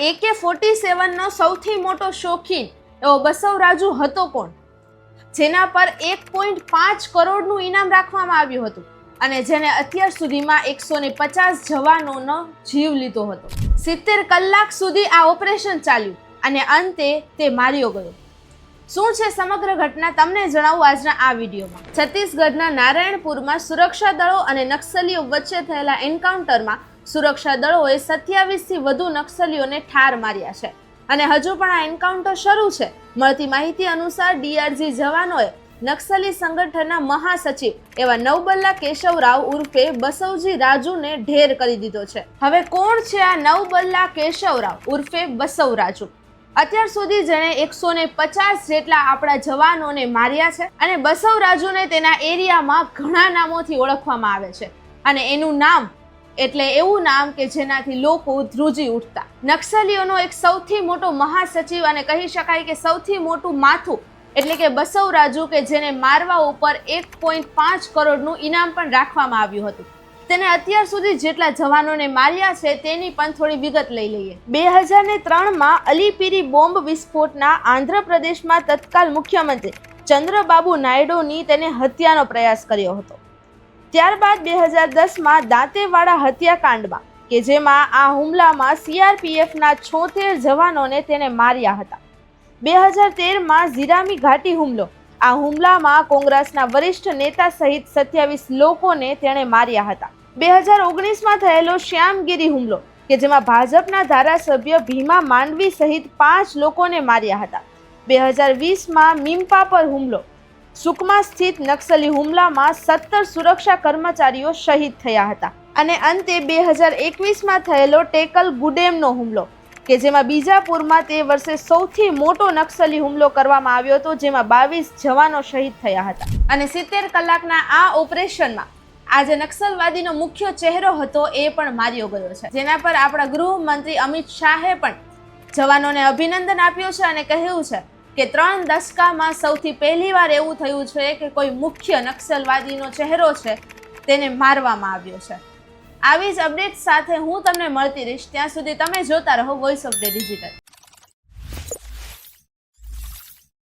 એકે ફોર્ટી સેવનનો સૌથી મોટો શોખીન એવો બસવરાજુ હતો કોણ? જેના પર એક પોઈન્ટ પાંચ કરોડનું ઇનામ રાખવામાં આવ્યું હતું અને જેને અત્યાર સુધીમાં એકસો ને પચાસ જવાનોનો જીવ લીધો હતો. સિત્તેર કલાક સુધી આ ઓપરેશન ચાલ્યું અને અંતે તે માર્યો ગયો. શું છે સમગ્ર ઘટના તમને જણાવું આજના આ વિડીયોમાં. છત્તીસગઢના નારાયણપુરમાં સુરક્ષા દળો અને નક્સલીઓ વચ્ચે થયેલા એન્કાઉન્ટરમાં સુરક્ષા દળોએ સત્યાવીસથી વધુ નક્સલીઓને ઠાર માર્યા છે. અને હજુ પણ આ એન્કાઉન્ટર શરૂ છે. મળતી માહિતી અનુસાર ડીઆરજી જવાનોએ નક્સલી સંગઠનના મહાસચિવ એવા નવબલ્લા કેશવરાવ ઉર્ફે બસવજી રાજુને ઢેર કરી દીધો છે. હવે કોણ છે આ નવબલ્લા કેશવરાવ ઉર્ફે બસવ રાજુ અત્યાર સુધી જેણે એકસો ને પચાસ જેટલા આપણા જવાનોને માર્યા છે અને બસવ રાજુને તેના એરિયામાં ઘણા નામોથી ઓળખવામાં આવે છે. અને એનું નામ એટલે એવું નામ કે જેનાથી લોકો ધ્રુજી ઉઠતા. નક્સલીઓનો એક સૌથી મોટો મહાસચિવ અને કહી શકાય કે સૌથી મોટું માથું એટલે કે બસવ રાજુ કે જેને મારવા ઉપર એક પોઈન્ટ પાંચ કરોડનું ઇનામ પણ રાખવામાં આવ્યું હતું. તેને અત્યાર સુધી જેટલા જવાનોને માર્યા છે, તેની પણ થોડી વિગત લઈ લઈએ. બે હજાર ને ત્રણમાં અલીપીરી બોમ્બ વિસ્ફોટના આંધ્રપ્રદેશમાં તત્કાલ મુખ્યમંત્રી ચંદ્રબાબુ નાયડુની તેને હત્યાનો પ્રયાસ કર્યો હતો. ત્યારબાદ બે હજાર દસમાં દાંતેવાડા હત્યાકાંડમાં, કે જેમાં આ હુમલામાં સીઆરપીએફના છોતેર જવાનોને તેને માર્યા હતા. બે હજાર તેરમાં ઝીરામી ઘાટી હુમલો, આ હુમલામાં કોંગ્રેસના વરિષ્ઠ નેતા સહિત સત્યાવીસ લોકોને તેણે માર્યા હતા. બે હજાર ઓગણીસમાં થયેલો શ્યામગીરી હુમલો, કે જેમાં ભાજપના ધારાસભ્ય ભીમા માંડવી સહિત પાંચ લોકોને માર્યા હતા. બે હજાર વીસમાં મીમ્પા પર હુમલો, સુકમા સ્થિત નક્સલી હુમલામાં સત્તર સુરક્ષા કર્મચારીઓ શહીદ થયા હતા. અને અંતે બે હજાર એકવીસમાં થયેલો ટેકલ ગુડેમનો હુમલો, કે જેમાં બીજાપુરમાં તે વર્ષે સૌથી મોટો નક્સલી હુમલો કરવામાં આવ્યો હતો, જેમાં બાવીસ જવાનો શહીદ થયા હતા. અને સિત્તેર કલાકના આ ઓપરેશનમાં આ જે નક્સલવાદીનો મુખ્ય ચહેરો હતો એ પણ માર્યો ગયો છે. જેના પર આપણા ગૃહમંત્રી અમિત શાહે પણ જવાનોને અભિનંદન આપ્યું છે અને કહ્યું છે કે ત્રણ દશકામાં સૌથી પહેલીવાર એવું થયું છે કે કોઈ મુખ્ય નક્સલવાદીનો ચહેરો છે તેને મારવામાં આવ્યો છે. આવી જ અપડેટ સાથે હું તમને મળતી રહીશ. ત્યાં સુધી તમે જોતા રહો વોઇસ ઓફ ધ ડિજિટલ